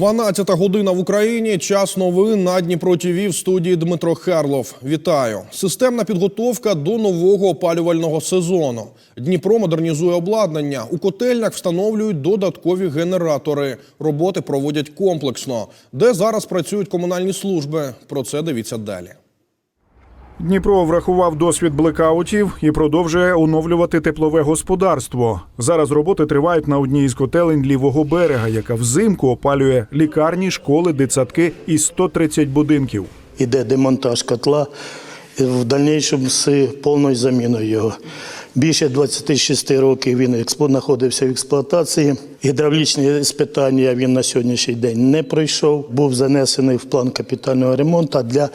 12 година в Україні. Час новин на Дніпро ТІВІ в студії Дмитро Харлов. Вітаю. Системна підготовка до нового опалювального сезону. Дніпро модернізує обладнання. У котельнях встановлюють додаткові генератори. Роботи проводять комплексно. Де зараз працюють комунальні служби? Про це дивіться далі. Дніпро врахував досвід блекаутів і продовжує оновлювати теплове господарство. Зараз роботи тривають на одній із котелень лівого берега, яка взимку опалює лікарні, школи, дитсадки і 130 будинків. Іде демонтаж котла в дальнішому з повною заміною його. Більше 26 років він знаходився в експлуатації. Гідравлічні спитання він на сьогоднішній день не пройшов. Був занесений в план капітального ремонту для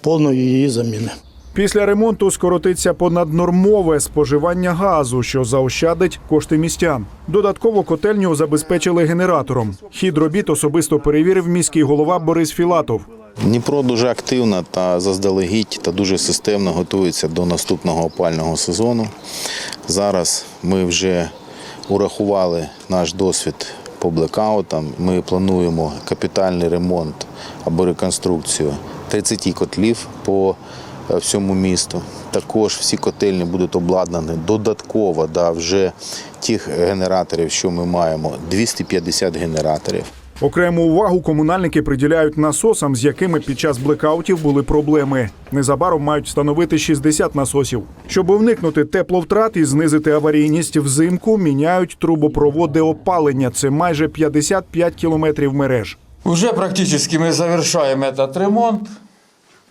повної її заміни. Після ремонту скоротиться понаднормове споживання газу, що заощадить кошти містян. Додатково котельню забезпечили генератором. Хід робіт особисто перевірив міський голова Борис Філатов. Дніпро дуже активно та заздалегідь та дуже системно готується до наступного опального сезону. Зараз ми вже урахували наш досвід по блекаутам. Ми плануємо капітальний ремонт або реконструкцію 30 котлів по всьому місту. Також всі котельні будуть обладнані додатково да, вже тих генераторів, що ми маємо, 250 генераторів. Окрему увагу комунальники приділяють насосам, з якими під час блекаутів були проблеми. Незабаром мають встановити 60 насосів. Щоб уникнути тепловтрат і знизити аварійність взимку, міняють трубопроводи опалення. Це майже 55 кілометрів мереж. Уже практически мы завершаем этот ремонт.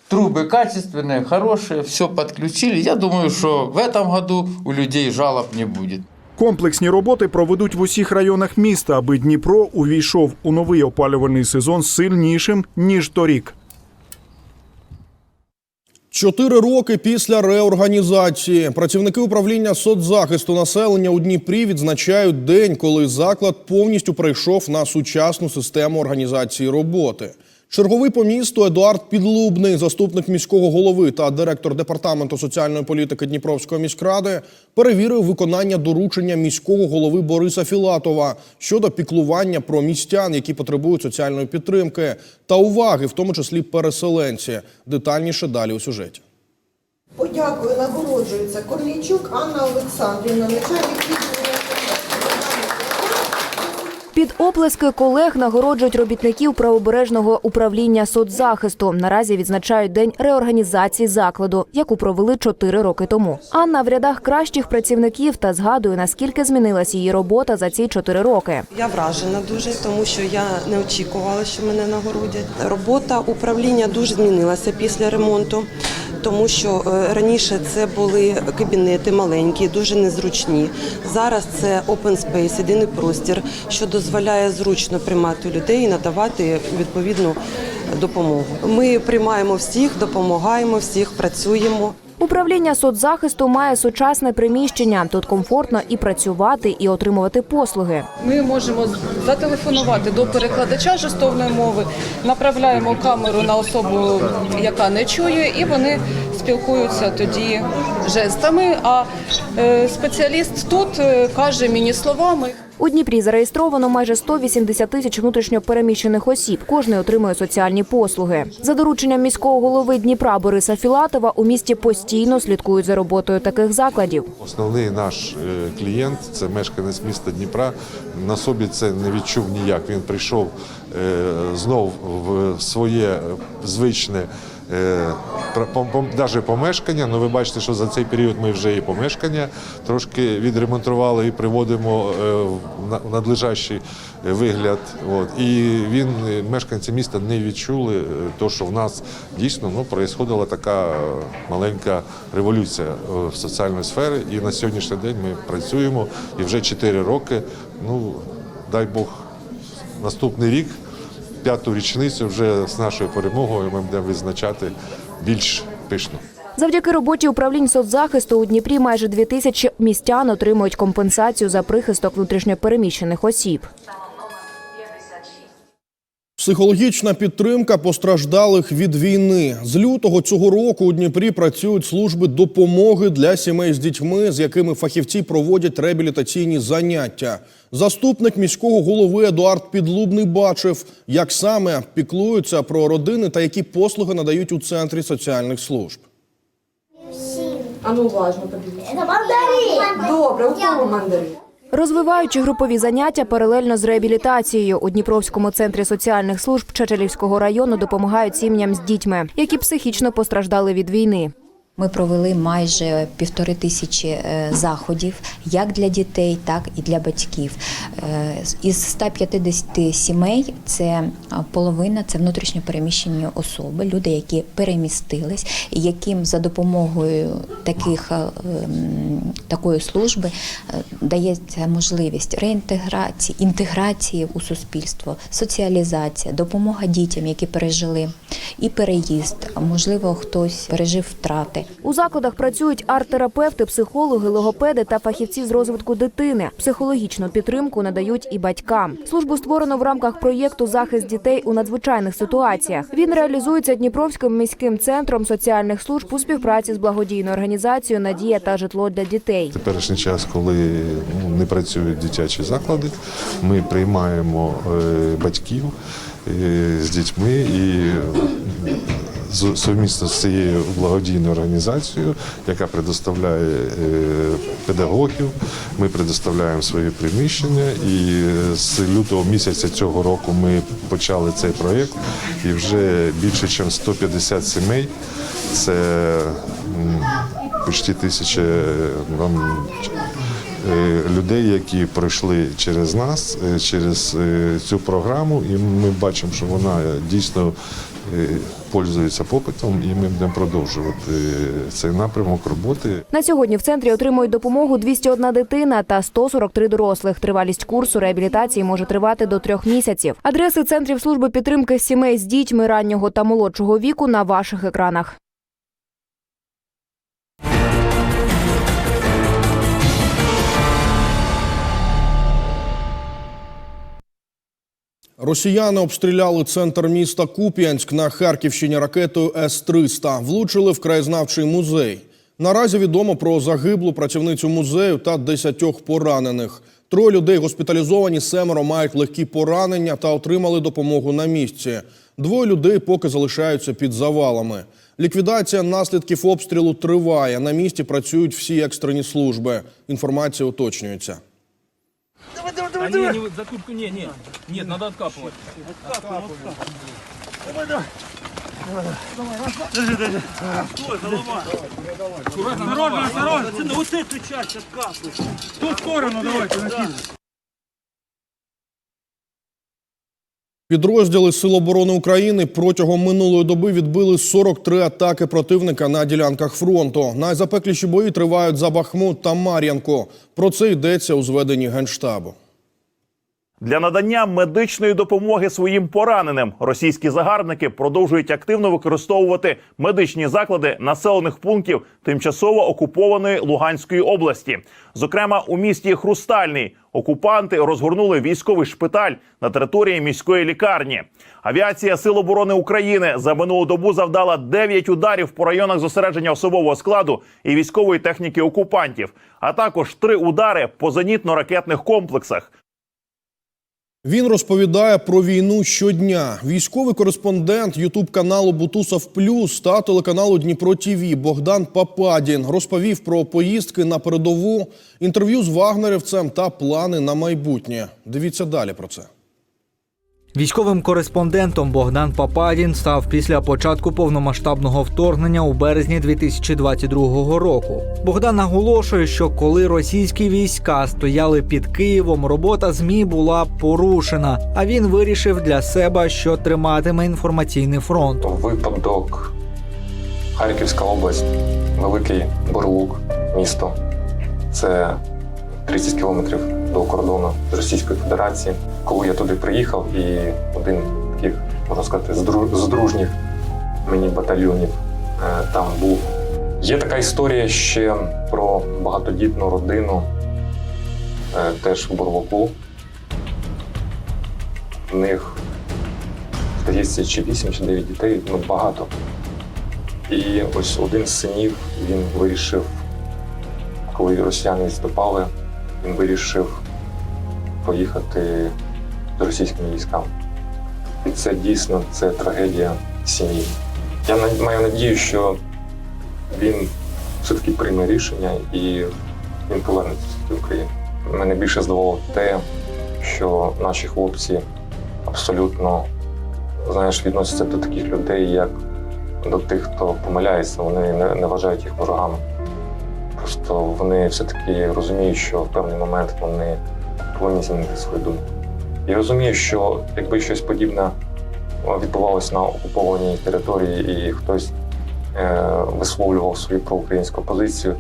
Трубы качественные, хорошие, все подключили. Я думаю, что в этом году у людей жалоб не будет. Комплексні роботи проведуть в усіх районах міста, аби Дніпро увійшов у новий опалювальний сезон сильнішим ніж торік. Чотири роки після реорганізації працівники управління соцзахисту населення у Дніпрі відзначають день, коли заклад повністю перейшов на сучасну систему організації роботи. Черговий по місту Едуард Підлубний, заступник міського голови та директор департаменту соціальної політики Дніпровської міськради, перевірив виконання доручення міського голови Бориса Філатова щодо піклування про містян, які потребують соціальної підтримки та уваги, в тому числі переселенці. Детальніше далі у сюжеті. Подякою нагороджується Корнійчук Анна Олександрівна, начальник Під оплески колег нагороджують робітників правобережного управління соцзахисту. Наразі відзначають день реорганізації закладу, яку провели чотири роки тому. Анна в рядах кращих працівників та згадує, наскільки змінилась її робота за ці чотири роки. Я вражена дуже, тому що я не очікувала, що мене нагородять. Робота управління дуже змінилася після ремонту, тому що е, раніше це були кабінети маленькі, дуже незручні. Зараз це open space, єдиний простір, що дозволяє зручно приймати людей і надавати відповідну допомогу. Ми приймаємо всіх, допомагаємо всіх, працюємо. Управління соцзахисту має сучасне приміщення. Тут комфортно і працювати, і отримувати послуги. Ми можемо зателефонувати до перекладача жестовної мови, направляємо камеру на особу, яка не чує, і вони спілкуються тоді жестами. А е, спеціаліст тут е, каже мені словами. У Дніпрі зареєстровано майже 180 тисяч внутрішньопереміщених осіб. Кожний отримує соціальні послуги. За дорученням міського голови Дніпра Бориса Філатова у місті постійно слідкують за роботою таких закладів. Основний наш е, клієнт це мешканець міста Дніпра. На собі це не відчув ніяк. Він прийшов е, знов в своє звичне. Навіть помешкання, ну ви бачите, що за цей період ми вже і помешкання трошки відремонтували і приводимо е, в на- надлежащий вигляд. От. І він, е, мешканці міста не відчули, е, то, що в нас дійсно ну, така е, маленька революція е, в соціальній сфері. І на сьогоднішній день ми працюємо і вже 4 роки. Ну, дай Бог, наступний рік, п'яту річницю вже з нашою перемогою ми будемо відзначати більш пишно. Завдяки роботі управлінь соцзахисту у Дніпрі майже дві тисячі містян отримують компенсацію за прихисток внутрішньопереміщених осіб. Психологічна підтримка постраждалих від війни. З лютого цього року у Дніпрі працюють служби допомоги для сімей з дітьми, з якими фахівці проводять реабілітаційні заняття. Заступник міського голови Едуард Підлубний бачив, як саме піклуються про родини та які послуги надають у центрі соціальних служб. А ну уважно подивіться. Мандарин. Добре, у кого мандарин? Розвиваючи групові заняття паралельно з реабілітацією у Дніпровському центрі соціальних служб Чечелівського району допомагають сім'ям з дітьми, які психічно постраждали від війни. Ми провели майже півтори тисячі е, заходів, як для дітей, так і для батьків. Е, Із 150 сімей це половина це внутрішньо переміщені особи, люди, які перемістились, яким за допомогою таких е, такої служби е, дається можливість реінтеграції, інтеграції у суспільство, соціалізація, допомога дітям, які пережили і переїзд. Можливо, хтось пережив втрати. У закладах працюють арт-терапевти, психологи, логопеди та фахівці з розвитку дитини. Психологічну підтримку надають і батькам. Службу створено в рамках проєкту Захист дітей у надзвичайних ситуаціях. Він реалізується Дніпровським міським центром соціальних служб у співпраці з благодійною організацією Надія та житло для дітей. Теперішній час, коли ну, не працюють дитячі заклади, ми приймаємо е, батьків е, з дітьми і совмісно з цією благодійною організацією, яка предоставляє е, педагогів, ми предоставляємо свої приміщення. І з лютого місяця цього року ми почали цей проєкт, і вже більше ніж 150 сімей. Це почти тисяча е, людей, які пройшли через нас, е, через цю програму, і ми бачимо, що вона дійсно е, пользується попитом, і ми будемо продовжувати е, цей напрямок роботи. На сьогодні в центрі отримують допомогу 201 дитина та 143 дорослих. Тривалість курсу реабілітації може тривати до трьох місяців. Адреси центрів служби підтримки сімей з дітьми раннього та молодшого віку на ваших екранах. Росіяни обстріляли центр міста Куп'янськ на Харківщині ракетою С-300. Влучили в краєзнавчий музей. Наразі відомо про загиблу працівницю музею та десятьох поранених. Троє людей госпіталізовані, семеро мають легкі поранення та отримали допомогу на місці. Двоє людей поки залишаються під завалами. Ліквідація наслідків обстрілу триває. На місці працюють всі екстрені служби. Інформація уточнюється. А не, не, за куртку не, не. Нет, надо откапывать. Осторожно, осторожно. Вот эту часть откапывай. В ту сторону давайте накидывай. Підрозділи Сил оборони України протягом минулої доби відбили 43 атаки противника на ділянках фронту. Найзапекліші бої тривають за Бахмут та Мар'янку. Про це йдеться у зведенні Генштабу. Для надання медичної допомоги своїм пораненим російські загарбники продовжують активно використовувати медичні заклади населених пунктів тимчасово окупованої Луганської області. Зокрема, у місті Хрустальний окупанти розгорнули військовий шпиталь на території міської лікарні. Авіація Сил оборони України за минулу добу завдала 9 ударів по районах зосередження особового складу і військової техніки окупантів, а також три удари по зенітно-ракетних комплексах. Він розповідає про війну щодня. Військовий кореспондент Ютуб каналу Бутусов Плюс та телеканалу Дніпро ТІВІ Богдан Пападін розповів про поїздки на передову, інтерв'ю з вагнерівцем та плани на майбутнє. Дивіться далі про це. Військовим кореспондентом Богдан Пападін став після початку повномасштабного вторгнення у березні 2022 року. Богдан наголошує, що коли російські війська стояли під Києвом, робота змі була порушена. А він вирішив для себе, що триматиме інформаційний фронт. Випадок Харківська область, Великий Бурлук, місто. Це 30 кілометрів до кордону з Російської Федерації. Коли я туди приїхав, і один таких, можна сказати, з дружніх мені батальйонів е, там був. Є така історія ще про багатодітну родину, е, теж в Бурлуку. В них здається, чи 8, чи 9 дітей, ну багато. І ось один з синів він вирішив, коли росіяни здопали, він вирішив поїхати російськими військами. І це дійсно це трагедія сім'ї. Я маю надію, що він все-таки прийме рішення і він повернеться до України. Мене більше здивувало те, що наші хлопці абсолютно знаєш, відносяться до таких людей, як до тих, хто помиляється, вони не, не вважають їх ворогами. Просто вони все-таки розуміють, що в певний момент вони повинні змінити свою думку. Я розумію, що якби щось подібне відбувалося на окупованій території і хтось е, висловлював свою проукраїнську позицію,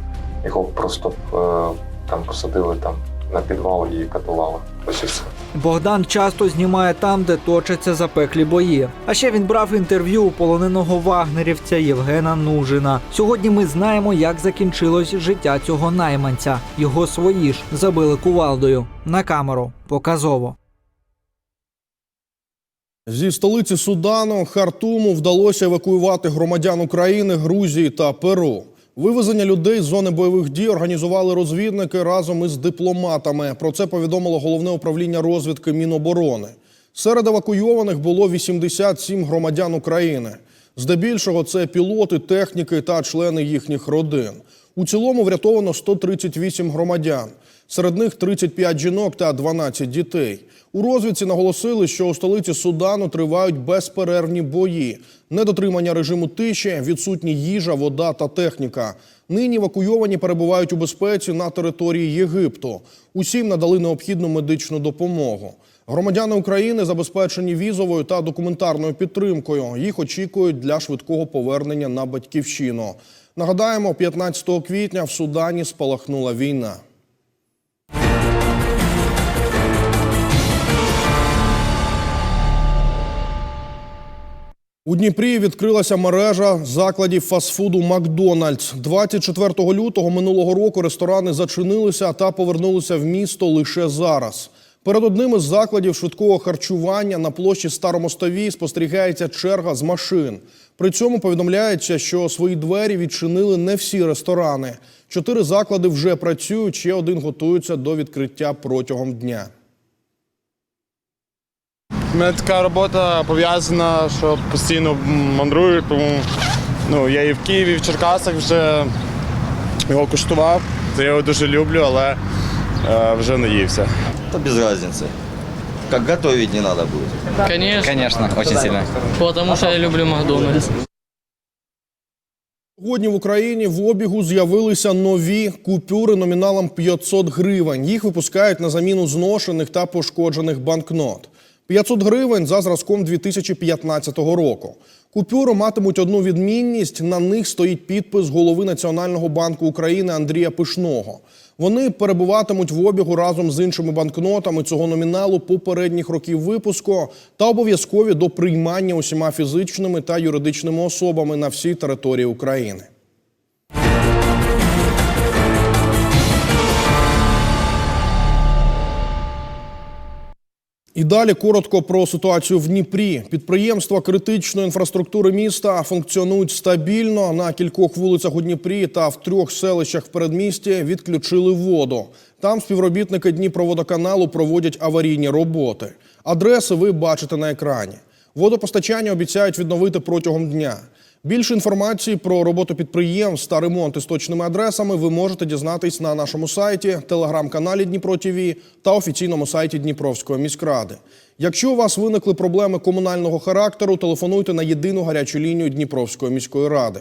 його просто е, там посадили там на підвал і катували. Ось і все. Богдан часто знімає там, де точаться запеклі бої. А ще він брав інтерв'ю у полоненого вагнерівця Євгена Нужина. Сьогодні ми знаємо, як закінчилось життя цього найманця. Його свої ж забили кувалдою на камеру. Показово. Зі столиці Судану Хартуму вдалося евакуювати громадян України, Грузії та Перу. Вивезення людей з зони бойових дій організували розвідники разом із дипломатами. Про це повідомило головне управління розвідки Міноборони. Серед евакуйованих було 87 громадян України. Здебільшого це пілоти, техніки та члени їхніх родин. У цілому врятовано 138 громадян. Серед них 35 жінок та 12 дітей. У розвідці наголосили, що у столиці Судану тривають безперервні бої, недотримання режиму тиші, відсутні їжа, вода та техніка. Нині евакуйовані перебувають у безпеці на території Єгипту. Усім надали необхідну медичну допомогу. Громадяни України забезпечені візовою та документарною підтримкою. Їх очікують для швидкого повернення на батьківщину. Нагадаємо, 15 квітня в Судані спалахнула війна. У Дніпрі відкрилася мережа закладів фастфуду Макдональдс. 24 лютого минулого року ресторани зачинилися та повернулися в місто лише зараз. Перед одним із закладів швидкого харчування на площі Старомостовій спостерігається черга з машин. При цьому повідомляється, що свої двері відчинили не всі ресторани. Чотири заклади вже працюють, ще один готується до відкриття протягом дня. У мене така робота пов'язана, що постійно мандрую, тому ну, я і в Києві, і в Черкасах вже його куштував. Я його дуже люблю, але е, вже наївся. Да без разницы. Как готовить не надо будет. Конечно. Конечно, очень сильно. Потому что я люблю Макдональдс. Сьогодні в Україні в обігу з'явилися нові купюри номіналом 500 гривень. Їх випускають на заміну зношених та пошкоджених банкнот. 500 гривень за зразком 2015 року. Купюри матимуть одну відмінність. На них стоїть підпис голови Національного банку України Андрія Пишного. Вони перебуватимуть в обігу разом з іншими банкнотами цього номіналу попередніх років випуску та обов'язкові до приймання усіма фізичними та юридичними особами на всій території України. І далі коротко про ситуацію в Дніпрі. Підприємства критичної інфраструктури міста функціонують стабільно. На кількох вулицях у Дніпрі та в трьох селищах в передмісті відключили воду. Там співробітники Дніпроводоканалу проводять аварійні роботи. Адреси ви бачите на екрані. Водопостачання обіцяють відновити протягом дня. Більше інформації про роботу підприємств та ремонти з точними адресами ви можете дізнатись на нашому сайті, телеграм-каналі Дніпро ТВ та офіційному сайті Дніпровської міськради. Якщо у вас виникли проблеми комунального характеру, телефонуйте на єдину гарячу лінію Дніпровської міської ради.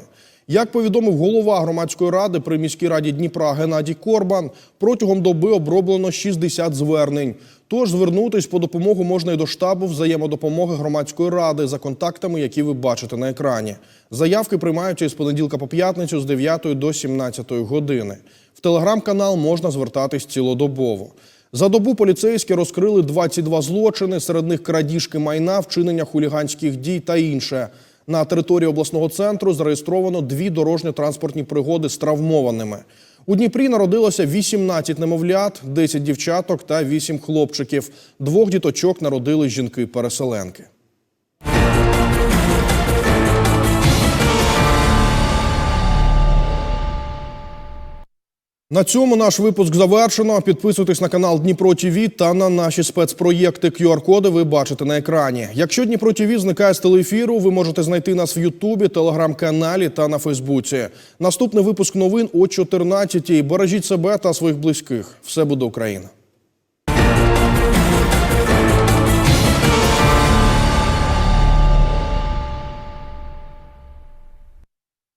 Як повідомив голова громадської ради при міській раді Дніпра Геннадій Корбан, протягом доби оброблено 60 звернень. Тож звернутись по допомогу можна і до штабу взаємодопомоги громадської ради за контактами, які ви бачите на екрані. Заявки приймаються із понеділка по п'ятницю з 9 до 17 години. В телеграм-канал можна звертатись цілодобово. За добу поліцейські розкрили 22 злочини, серед них крадіжки майна, вчинення хуліганських дій та інше. На території обласного центру зареєстровано дві дорожньо-транспортні пригоди з травмованими. У Дніпрі народилося 18 немовлят, 10 дівчаток та 8 хлопчиків. Двох діточок народили жінки-переселенки. На цьому наш випуск завершено. Підписуйтесь на канал Дніпро ТІВІ та на наші спецпроєкти. QR-коди ви бачите на екрані. Якщо Дніпро ТІВІ зникає з телеефіру, ви можете знайти нас в Ютубі, телеграм-каналі та на Фейсбуці. Наступний випуск новин о 14-й. Бережіть себе та своїх близьких. Все буде Україна.